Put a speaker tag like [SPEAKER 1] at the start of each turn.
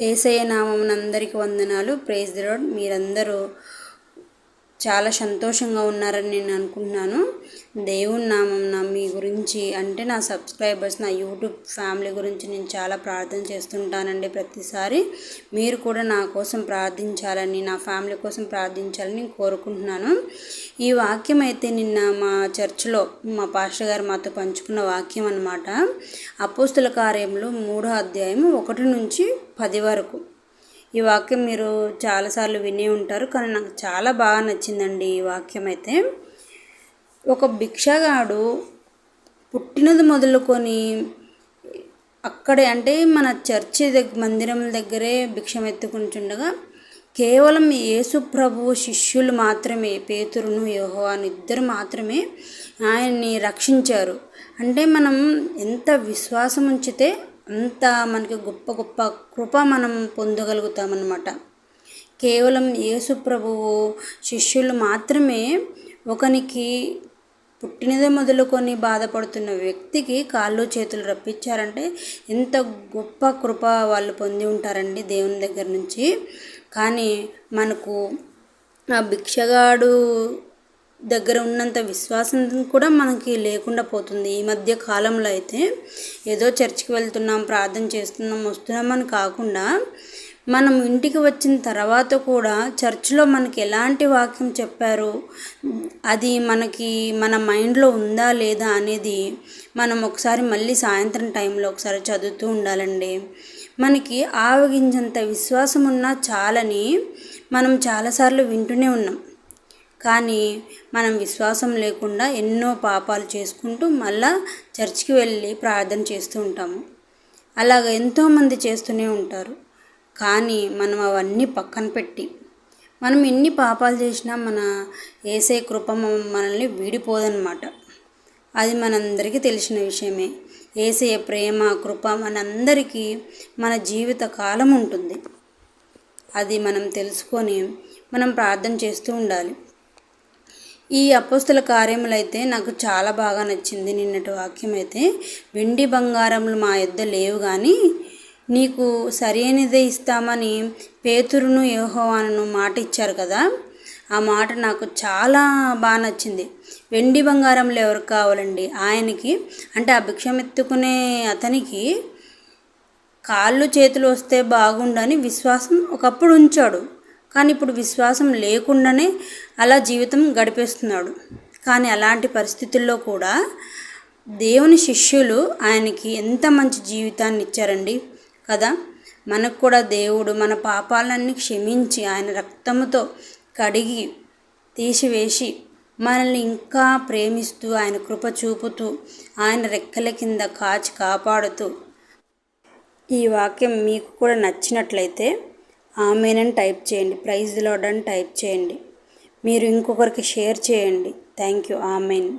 [SPEAKER 1] ఏసయ్య నామం అందరికీ వందనాలు. ప్రేజ్ ద రోడ్ మీరందరూ చాలా సంతోషంగా ఉన్నారని నేను అనుకుంటున్నాను. దేవుని నామం నా మీ గురించి అంటే నా సబ్స్క్రైబర్స్ నా యూట్యూబ్ ఫ్యామిలీ గురించి నేను చాలా ప్రార్థన చేస్తుంటానండి ప్రతిసారి. మీరు కూడా నా కోసం ప్రార్థించాలని నా ఫ్యామిలీ కోసం ప్రార్థించాలని కోరుకుంటున్నాను. ఈ వాక్యం అయితే నిన్న మా చర్చిలో మా పాస్టర్ గారు మాతో పంచుకున్న వాక్యం అనమాట అపోస్తుల కార్యంలో మూడో అధ్యాయం ఒకటి నుంచి పది వరకు. ఈ వాక్యం మీరు చాలాసార్లు విని ఉంటారు కానీ నాకు చాలా బాగా నచ్చిందండి ఈ వాక్యం అయితే. ఒక భిక్షగాడు పుట్టినది మొదలుకొని అక్కడే అంటే మన చర్చి దగ్గర మందిరం దగ్గరే భిక్షం ఎత్తుకుంటుండగా కేవలం యేసు ప్రభు శిష్యులు మాత్రమే పేతురును యోహోవాను ఇద్దరు మాత్రమే ఆయన్ని రక్షించారు. అంటే మనం ఎంత విశ్వాసం ఉంచితే అంత మనకి గొప్ప గొప్ప కృప మనం పొందగలుగుతామన్నమాట. కేవలం యేసు ప్రభువు శిష్యులు మాత్రమే ఒకనికి పుట్టినదే మొదలుకొని బాధపడుతున్న వ్యక్తికి కాళ్ళు చేతులు రప్పించారంటే ఎంత గొప్ప కృప వాళ్ళు పొంది ఉంటారండి దేవుని దగ్గర నుంచి. కానీ మనకు ఆ భిక్షగాడు దగ్గర ఉన్నంత విశ్వాసం కూడా మనకి లేకుండా పోతుంది. ఈ మధ్య కాలంలో అయితే ఏదో చర్చికి వెళ్తున్నాం ప్రార్థన చేస్తున్నాం వస్తున్నామని కాకుండా మనం ఇంటికి వచ్చిన తర్వాత కూడా చర్చిలో మనకి ఎలాంటి వాక్యం చెప్పారు? అది మనకి మన మైండ్లో ఉందా లేదా అనేది మనం ఒకసారి మళ్ళీ సాయంత్రం టైంలో ఒకసారి చదువుతూ ఉండాలండి. మనకి ఆవగించంత విశ్వాసం ఉన్నా చాలని మనం చాలాసార్లు వింటూనే ఉన్నాం. కానీ మనం విశ్వాసం లేకుండా ఎన్నో పాపాలు చేసుకుంటూ మళ్ళా చర్చికి వెళ్ళి ప్రార్థన చేస్తూ ఉంటాము. అలాగ ఎంతోమంది చేస్తూనే ఉంటారు. కానీ మనం అవన్నీ పక్కన పెట్టి మనం ఎన్ని పాపాలు చేసినా మన ఏసే కృప మనల్ని వీడిపోదన్నమాట. అది మనందరికీ తెలిసిన విషయమే. ఏసే ప్రేమ కృప మనందరికీ మన జీవిత కాలం ఉంటుంది. అది మనం తెలుసుకొని మనం ప్రార్థన చేస్తూ ఉండాలి. ఈ అపోస్తుల కార్యములు అయితే నాకు చాలా బాగా నచ్చింది నిన్నటి వాక్యం అయితే వెండి బంగారములు మా యొద్ద లేవు కానీ నీకు సరైనదే ఇస్తామని పేతురును యోహోవాను మాట ఇచ్చారు కదా. ఆ మాట నాకు చాలా బాగా నచ్చింది. వెండి బంగారంలో ఎవరు కావాలండి? ఆయనకి. అంటే ఆ భిక్షమెత్తుకునే అతనికి కాళ్ళు చేతులు వస్తే బాగుండని విశ్వాసం ఒకప్పుడు ఉంచాడు. కానీ ఇప్పుడు విశ్వాసం లేకుండానే అలా జీవితం గడిపేస్తున్నాడు. కానీ అలాంటి పరిస్థితుల్లో కూడా దేవుని శిష్యులు ఆయనకి ఎంత మంచి జీవితాన్ని ఇచ్చారండి కదా? మనకు కూడా దేవుడు మన పాపాలన్నీ క్షమించి ఆయన రక్తముతో కడిగి తీసివేసి మనల్ని ఇంకా ప్రేమిస్తూ ఆయన కృప చూపుతూ ఆయన రెక్కల కింద కాచి కాపాడుతూ ఈ వాక్యం మీకు కూడా నచ్చినట్లయితే ఆమెనని టైప్ చేయండి. ప్రైజ్ లోడ్ అని టైప్ చేయండి. మీరు ఇంకొకరికి షేర్ చేయండి. Thank you. ఆమెన్.